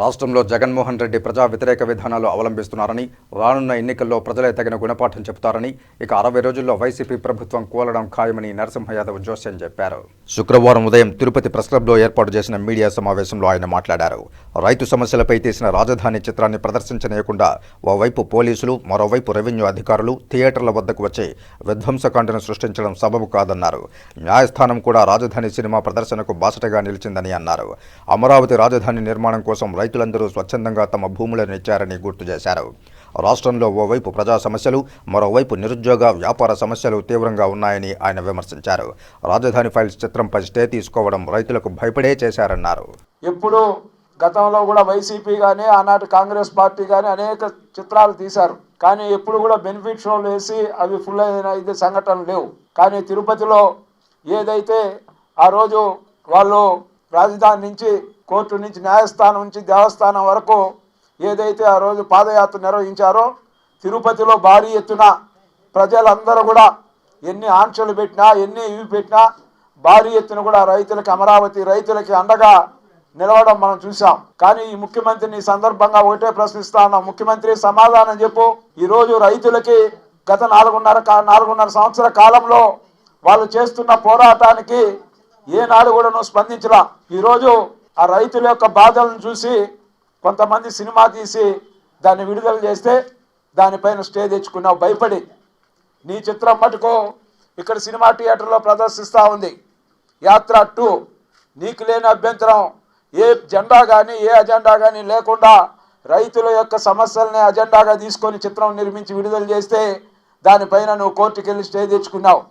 రాష్ట్రంలో జగన్మోహన్ రెడ్డి ప్రజా వ్యతిరేక విధానాలు అవలంబిస్తున్నారని రానున్న ఎన్నికల్లో ప్రజలే తగిన గుణపాఠం చెబుతారని ఇక అరవై రోజుల్లో వైసీపీ ప్రభుత్వం కూలడం ఖాయమని నరసింహ యాదవ్ జోస్యం చెప్పారు. శుక్రవారం ఉదయం తిరుపతి ప్రెస్ క్లబ్లో ఏర్పాటు చేసిన మీడియా సమావేశంలో ఆయన మాట్లాడారు. రైతు సమస్యలపై తీసిన రాజధాని చిత్రాన్ని ప్రదర్శించనీయకుండా ఓవైపు పోలీసులు మరోవైపు రెవెన్యూ అధికారులు థియేటర్ల వద్దకు వచ్చి విధ్వంసకాండను సృష్టించడం సబబు కాదన్నారు. న్యాయస్థానం కూడా రాజధాని సినిమా ప్రదర్శనకు బాసటగా నిలిచిందని అన్నారు. అమరావతి రాజధాని నిర్మాణం కోసం రైతులందరూ స్వచ్ఛందంగా తమ భూములను ఇచ్చారని గుర్తు చేశారు. రాష్ట్రంలో ఓవైపు ప్రజా సమస్యలు మరోవైపు నిరుద్యోగ వ్యాపార సమస్యలు తీవ్రంగా ఉన్నాయని ఆయన విమర్శించారు. రాజధాని ఫైల్స్ చిత్రంపై స్టే తీసుకోవడం రైతులకు భయపడే చేశారన్నారు. ఎప్పుడు గతంలో కూడా వైసీపీ కానీ ఆనాటి కాంగ్రెస్ పార్టీ కానీ అనేక చిత్రాలు తీశారు. కానీ ఎప్పుడు కూడా బెనిఫిట్ షోలు వేసి అవి ఫుల్ అయిన ఇది సంఘటనలు లేవు. కానీ తిరుపతిలో ఏదైతే ఆ రోజు వాళ్ళు రాజధాని నుంచి కోర్టు నుంచి న్యాయస్థానం నుంచి దేవస్థానం వరకు ఏదైతే ఆ రోజు పాదయాత్ర నిర్వహించారో తిరుపతిలో భారీ ఎత్తున ప్రజలందరూ కూడా ఎన్ని ఆంక్షలు పెట్టినా ఎన్ని ఇవి పెట్టినా భారీ ఎత్తున కూడా రైతులకి అమరావతి రైతులకి అండగా నిలవడం మనం చూసాం కానీ ఈ ముఖ్యమంత్రిని సందర్భంగా ఒకటే ప్రశ్నిస్తా ఉన్నాం. ముఖ్యమంత్రి సమాధానం చెప్పు. ఈరోజు రైతులకి గత నాలుగున్నర నాలుగున్నర సంవత్సర కాలంలో వాళ్ళు చేస్తున్న పోరాటానికి ఏనాడు కూడా నువ్వు స్పందించలా. ఈరోజు ఆ రైతుల యొక్క బాధలను చూసి కొంతమంది సినిమా తీసి దాన్ని విడుదల చేస్తే దానిపైన స్టే తెచ్చుకున్నావు భయపడి. నీ చిత్రం మటుకు ఇక్కడ సినిమా థియేటర్లో ప్రదర్శిస్తూ ఉంది. యాత్ర టూ. నీకు లేని అభ్యంతరం. ఏ జెండా కానీ ఏ అజెండా కానీ లేకుండా రైతుల యొక్క సమస్యల్ని అజెండాగా తీసుకొని చిత్రం నిర్మించి విడుదల చేస్తే దానిపైన నువ్వు కోర్టుకెళ్ళి స్టే తెచ్చుకున్నావు.